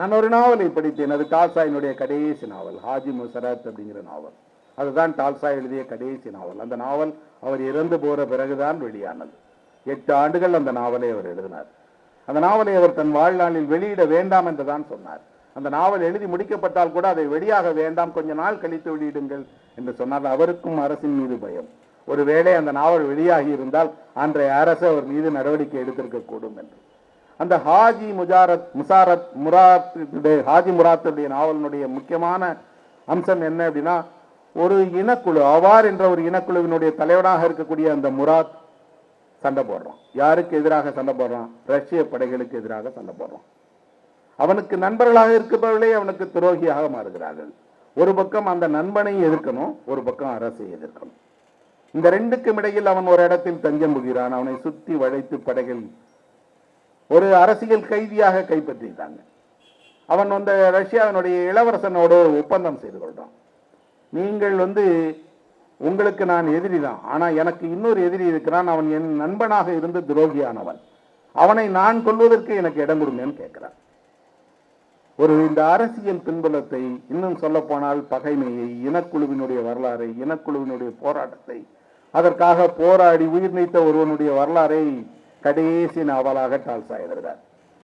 நான் ஒரு நாவலை படித்தேன். அது டால்சாயினுடைய கடைசி நாவல் ஹாஜி முசரத் அப்படிங்கிற நாவல். அதுதான் டால்சாய் எழுதிய கடைசி நாவல். அந்த நாவல் அவர் இறந்து போகிற பிறகுதான் வெளியானது. எட்டு ஆண்டுகள் அந்த நாவலை அவர் எழுதினார். அந்த நாவலை அவர் தன் வாழ்நாளில் வெளியிட வேண்டாம் என்று தான் சொன்னார். அந்த நாவல் எழுதி முடிக்கப்பட்டால் கூட அதை வெளியாக வேண்டாம் கொஞ்ச நாள் கழித்து வெளியிடுங்கள் என்று சொன்னார். அவருக்கும் அரசின் மீது பயம். ஒருவேளை அந்த நாவல் வெளியாகி இருந்தால் அன்றைய அரசு அவர் மீது நடவடிக்கை எடுத்திருக்கக்கூடும் என்று. அந்த ஹாஜி முஜாரத் முசாரத் முராத் ஹாஜி முராத்துடைய நாவலினுடைய முக்கியமான அம்சம் என்ன அப்படின்னா ஒரு இனக்குழு அவார் என்ற ஒரு இனக்குழுவினுடைய தலைவனாக இருக்கக்கூடிய அந்த முராத் சண்டை போடுறான். யாருக்கு எதிராக சண்டை போடுறான்? ரஷ்ய படைகளுக்கு எதிராக சண்டை போடுறான். அவனுக்கு நண்பர்களாக இருப்பவர்களே அவனுக்கு துரோகியாக மாறுகிறார்கள். ஒரு பக்கம் அந்த நண்பனை எதிர்க்கணும் ஒரு பக்கம் அரசை எதிர்க்கணும். இந்த ரெண்டுக்கும் இடையில் அவன் ஒரு இடத்தில் தஞ்சம் புகிறான். அவனை சுத்தி வளைத்து படைகள் ஒரு அரசியல் கைதியாக கைப்பற்றிட்டாங்க. அவன் வந்து ரஷ்யாவினுடைய இளவரசனோடு ஒப்பந்தம் செய்து கொள்கிறான் நீங்கள் வந்து உங்களுக்கு நான் எதிரி தான் ஆனால் எனக்கு இன்னொரு எதிரி இருக்கிறான் அவன் என் நண்பனாக இருந்து துரோகியானவன். அவனை நான் கொல்வதற்கு எனக்கு இடம் கொடுங்கன்னு கேட்கிறான். ஒரு இந்த அரசியல் பின்புலத்தை இன்னும் சொல்ல போனால் பகைமையை இனக்குழுவினுடைய வரலாறை இனக்குழுவினுடைய போராட்டத்தை அதற்காக போராடி உயிர் நீத்த ஒருவனுடைய வரலாறை கடைசி நாவலாக டால்சாய் எழுதுகிறார்.